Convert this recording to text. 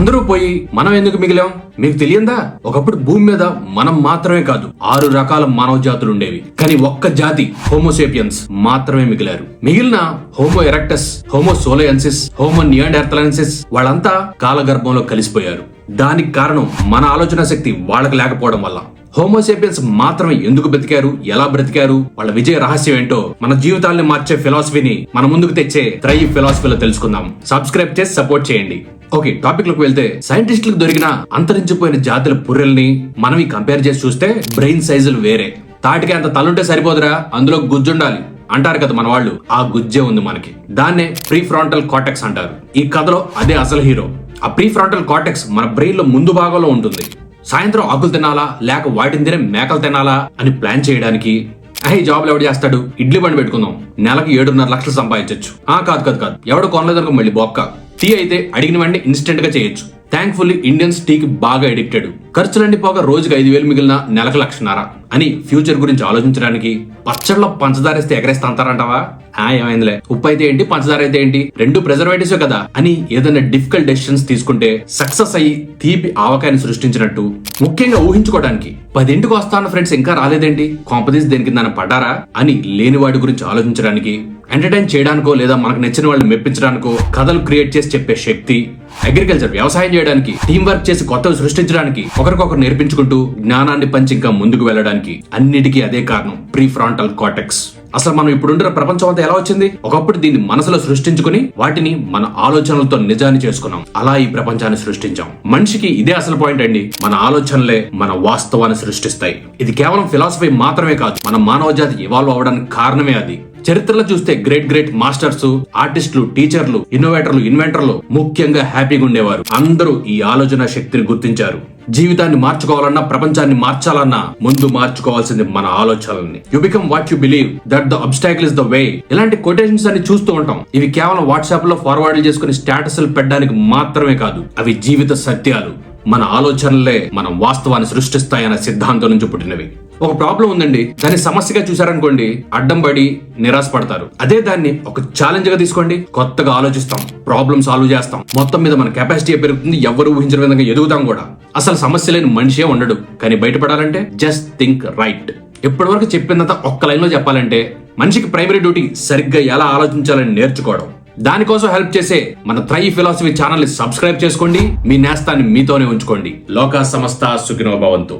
అందరూ పోయి మనం ఎందుకు మిగిలాం? మీకు తెలియందా? ఒకప్పుడు భూమి మీద మనం మాత్రమే కాదు ఆరు రకాల మానవ జాతులు ఉండేవి. కానీ ఒక్క జాతి హోమోసేపియన్స్ మాత్రమే మిగిలారు. మిగిలిన Homo erectus Homo soloensis Homo neanderthalensis వాళ్ళంతా కాలగర్భంలో కలిసిపోయారు. దానికి కారణం మన ఆలోచన శక్తి వాళ్ళకి లేకపోవడం వల్ల. హోమోసేపియన్స్ మాత్రమే ఎందుకు బ్రతికారు? ఎలా బ్రతికారు? వాళ్ళ విజయ రహస్యం ఏంటో మన జీవితాల్ని మార్చే ఫిలాసఫీని మన ముందుకు తెచ్చే త్రై ఫిలాసఫీలో తెలుసుకుందాం. సబ్స్క్రైబ్ చేసి సపోర్ట్ చేయండి. ఓకే టాపిక్లోకి వెళ్తే సైంటిస్టులకు దొరికిన అంతరించిపోయిన జాతుల పుర్రెల్ని మనం ఈ కంపేర్ చేసి చూస్తే బ్రెయిన్ సైజులు వేరే. తాటికి అంత తలుంటే సరిపోదురా అందులో గుజ్జుండాలి అంటారు కదా మన వాళ్ళు. ఆ గుజ్జే ఉంది మనకి. దాన్నే ప్రీ ఫ్రాంటల్ కాటెక్స్ అంటారు. ఈ కథలో అదే అసలు హీరో. ఆ ప్రీ ఫ్రాంటల్ కాటెక్స్ మన బ్రెయిన్లో ముందు భాగంలో ఉంటుంది. సాయంత్రం ఆకులు తినాలా లేక వాటిని తినే మేకలు తినాలా అని ప్లాన్ చేయడానికి అహే జాబ్లు ఎవడు చేస్తాడు? ఇడ్లీ బండి పెట్టుకుందాం. నెలకి ఏడున్నర లక్షలు సంపాదించవచ్చు ఆ కాదు కాదు కాదు. ఎవడు కొనలేదనుకో మళ్ళీ బొక్క. టీ అయితే అడిగిన వెంటనే ఇన్స్టెంట్గా చేయొచ్చు. థ్యాంక్ఫుల్లీ ఇండియన్స్ టీకి బాగా అడిక్టెడ్ ఖర్చులన్నీ పోగా రోజుకి ఐదు వేలు మిగిలిన నెలకు లక్షన్నర అని ఫ్యూచర్ గురించి ఆలోచించడానికి పచ్చళ్ళలో పంచదార ఇస్తే ఎగరేస్తా అంటారంటావా? ఆ ఏమైందిలే. ఉప్పు అయితే ఏంటి? పంచదార అయితే ఏంటి? రెండు ప్రిజర్వేటివ్స్ కదా? అని ఏదైనా డిఫికల్ట్ డెసిషన్స్ తీసుకుంటే సక్సెస్ అయ్యి తీపి ఆవకాయని సృష్టించినట్టు ముఖ్యంగా ఊహించుకోవడానికి. పదింటికి వస్తాన్న ఫ్రెండ్స్ ఇంకా రాలేదేంటి? కాంపదీస్ దేనికి దాని పడ్డారా? అని లేని వాడి గురించి ఆలోచించడానికి ఎంటర్టైన్ చేయడానికో లేదా మనకు నచ్చిన వాళ్ళని మెప్పించడానికో కథలు క్రియేట్ చేసి చెప్పే శక్తి అగ్రికల్చర్ వ్యవసాయం చేయడానికి టీం వర్క్ చేసి కొత్తవి సృష్టించడానికి ఒకరికొకరు నేర్పించుకుంటూ జ్ఞానాన్ని పంచి ఇంకా ముందుకు వెళ్ళడానికి అన్నిటికీ అదే కారణం ప్రీ ఫ్రాంటల్ కాటెక్స్ అసలు మనం ఇప్పుడుంటున్న ప్రపంచం అంతా ఎలా వచ్చింది? ఒకప్పుడు దీన్ని మనసులో సృష్టించుకుని వాటిని మన ఆలోచనలతో నిజాన్ని చేసుకున్నాం. అలా ఈ ప్రపంచాన్ని సృష్టించాం. మనిషికి ఇదే అసలు పాయింట్ అండి. మన ఆలోచనలే మన వాస్తవాన్ని సృష్టిస్తాయి. ఇది కేవలం ఫిలాసఫీ మాత్రమే కాదు. మన మానవ జాతి ఇవాల్వ్ అవడానికి కారణమే అది. చరిత్రలో చూస్తే గ్రేట్ గ్రేట్ మాస్టర్స్ ఆర్టిస్టులు టీచర్లు ఇన్నోవేటర్లు ఇన్వెంటర్లు ముఖ్యంగా హ్యాపీగా ఉండేవారు. అందరూ ఈ ఆలోచన శక్తిని గుర్తించారు. జీవితాన్ని మార్చుకోవాలన్నా ప్రపంచాన్ని మార్చాలన్నా ముందు మార్చుకోవాల్సింది మన ఆలోచనల్ని. You become what you believe that the obstacle is the way ఇలాంటి కొటేషన్స్ అన్ని చూస్తూ ఉంటాం. ఇవి కేవలం వాట్సాప్లో ఫార్వర్డ్ చేసుకుని స్టేటస్లు పెట్టడానికి మాత్రమే కాదు అవి జీవిత సత్యాలు. మన ఆలోచనలే మన వాస్తవాన్ని సృష్టిస్తాయన్న సిద్ధాంతం నుంచి పుట్టినవి. ఒక ప్రాబ్లం ఉందండి. దాన్ని సమస్యగా చూసారనుకోండి అడ్డం పడి నిరాశ పడతారు అదే దాన్ని ఒక ఛాలెంజ్గా తీసుకోండి కొత్తగా ఆలోచిస్తాం ప్రాబ్లం సాల్వ్ చేస్తాం. మొత్తం మీద మన కెపాసిటీ పెరుగుతుంది ఎవరు ఊహించిన విధంగా ఎదుగుతాం కూడా. అసలు సమస్య లేని మనిషే ఉండడు. కానీ బయటపడాలంటే జస్ట్ థింక్ రైట్ ఇప్పటివరకు చెప్పిందంతా ఒక్క లైన్లో చెప్పాలంటే మనిషికి ప్రైమరీ డ్యూటీ సరిగ్గా ఎలా ఆలోచించాలని నేర్చుకోవడం. దానికోసం హెల్ప్ చేసే మన త్రై ఫిలాసఫీ ఛానల్ని సబ్స్క్రైబ్ చేసుకోండి మీ నేస్తాన్ని మీతోనే ఉంచుకోండి. లోకా సమస్త సుఖినోభవంతు